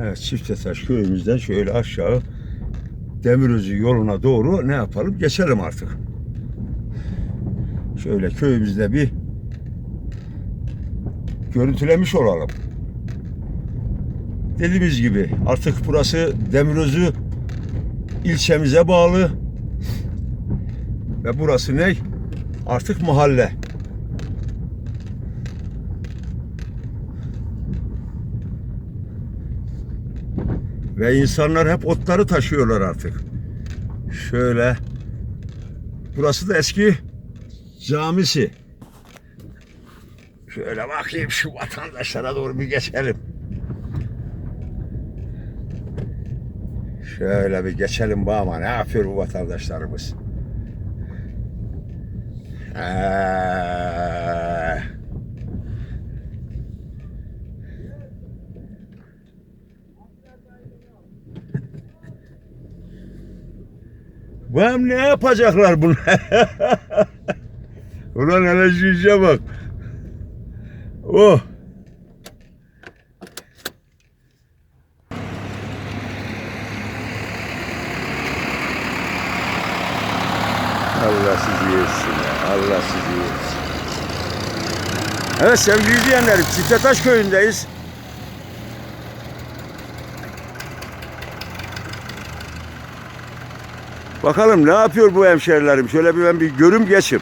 Evet Çiftetaş köyümüzden şöyle aşağı Demirözü yoluna doğru ne yapalım? Geçelim artık. Şöyle köyümüzde bir görüntülemiş olalım. Dediğimiz gibi artık burası Demirözü ilçemize bağlı ve burası ne? Artık mahalle. Ve insanlar hep otları taşıyorlar artık. Şöyle. Burası da eski camisi. Şöyle bakayım şu vatandaşlara doğru bir geçelim. Şöyle bir geçelim bu ama ne yapıyor bu vatandaşlarımız? Ee, Ulan ne yapacaklar bunlar? Ulan işe bak. Oh. Allah sizi yesin. Allah sizi yesin. Evet sevgili izleyenlerim Çiftetaş köyündeyiz. Bakalım ne yapıyor bu hemşerilerim? Şöyle bir ben bir görüm geçim.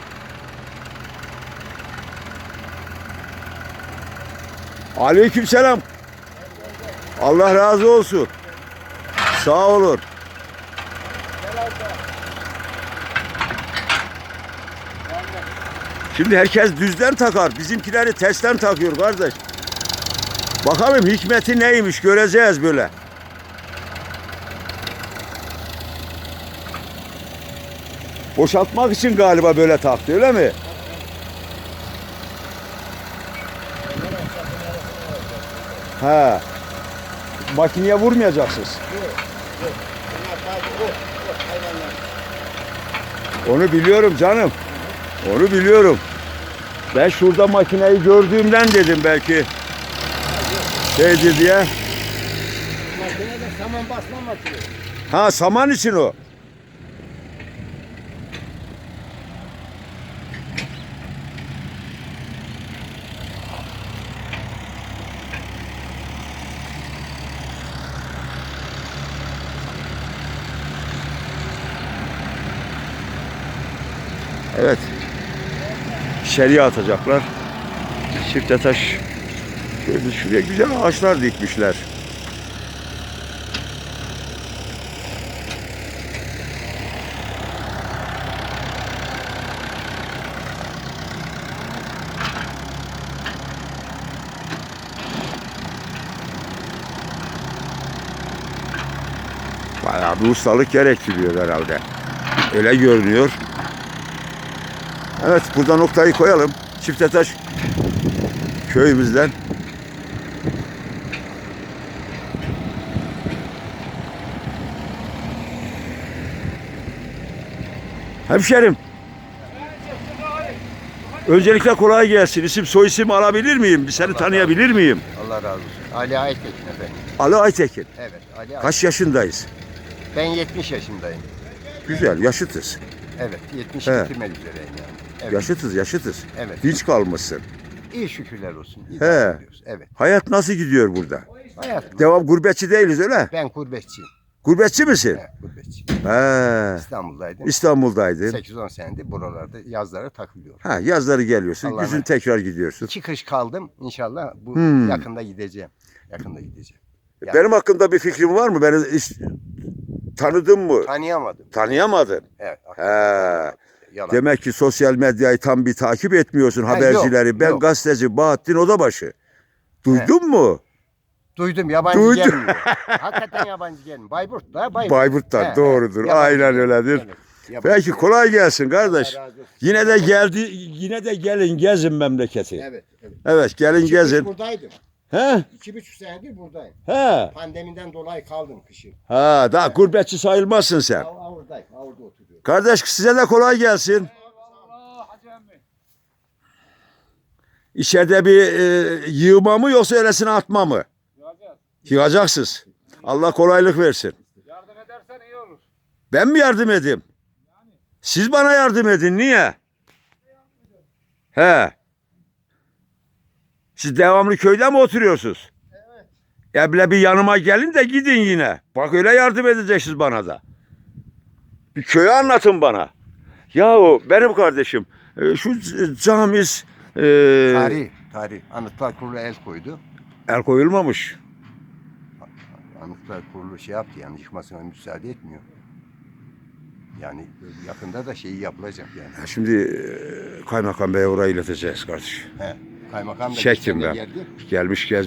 Aleykümselam. Allah razı olsun. Sağ olun. Şimdi herkes düzden takar. Bizimkileri tersten takıyor kardeş. Bakalım hikmeti neymiş göreceğiz böyle. Boşaltmak için galiba böyle taktı öyle mi? Ha. Makineye vurmayacaksınız. Onu biliyorum canım. Onu biliyorum. Ben şurada makineyi gördüğümden dedim belki şeydi diye. Makinede saman basma makinesi. Ha saman için o. Evet. İçeriye atacaklar. Çifte taş. Şöyle şuraya güzel ağaçlar dikmişler. Bayağı bir ustalık gerektiriyor herhalde. Öyle görünüyor. Evet burada noktayı koyalım. Çiftetaş köyümüzden. Hemşerim. Öncelikle kolay gelsin. İsim soy isim alabilir miyim? Bir seni Allah tanıyabilir miyim? Allah razı olsun. Ali Aytekin efendim. Ali Aytekin. Evet Ali Aytekin. Kaç yaşındayız? Ben 70 yaşındayım. Güzel, yaşıtız. Evet 70 He. bitirmek üzereyim yani. Evet. Yaşıtız, yaşıtız. Evet. Dinç kalmışsın. İyi şükürler olsun. He. Evet. Hayat nasıl gidiyor burada? Hayat Devam gurbetçi değiliz öyle. ben gurbetçiyim. Gurbetçi misin? Evet, gurbetçiyim. He. İstanbul'daydım. İstanbul'daydın. 8-10 senedir buralarda yazlara takılıyorum. Ha, yazları geliyorsun, Allah'a güzün tekrar gidiyorsun. İki kış kaldım. İnşallah bu Hmm. yakında gideceğim. Yakında gideceğim. Ya- Benim hakkında bir fikrin var mı? Beni hiç tanıdın mı? Tanıyamadım. Tanıyamadın. Evet. He. Yalan. Demek ki sosyal medyayı tam bir takip etmiyorsun Ha, habercileri. yok, ben yok. gazeteci Bahattin Odabaşı. Duydun mu? Duydum yabancı Duydum. gelmiyor. Hakikaten yabancı gelmiyor. Bayburt da Bayburt. Bayburt'tan He, doğrudur. he, yabancı Aynen öyledir. Evet, yabancı Peki kolay gelsin kardeş. Yine de geldi yine de gelin gezin memleketi. Evet. evet. Evet gelin İki gezin. buradaydım. He? İki buçuk senedir buradayım. He. Pandemiden dolayı kaldım kışın. Ha daha gurbetçi sayılmazsın sen. Av, avurdayım. Avurda oturuyorum. Kardeş size de kolay gelsin. İçeride bir e, yığma mı yoksa öylesine atma mı? Yıkacaksınız. Allah kolaylık versin. Yardım edersen iyi olur. Ben mi yardım edeyim? Siz bana yardım edin. Niye? He. Siz devamlı köyde mi oturuyorsunuz? Evet. Ya bile bir yanıma gelin de gidin yine. Bak öyle yardım edeceksiniz bana da. Bir köyü anlatın bana. Yahu benim kardeşim e, şu camiz e, Tarih, tarih. Anıtlar Kurulu el koydu. el koyulmamış. Anıtlar Kurulu şey yaptı yani yıkmasına müsaade etmiyor. Yani yakında da şeyi yapılacak yani. Ya Şimdi e, kaymakam beye oraya ileteceğiz kardeş. He. Kaymakam da Çektim ben. geldi. Gelmiş gez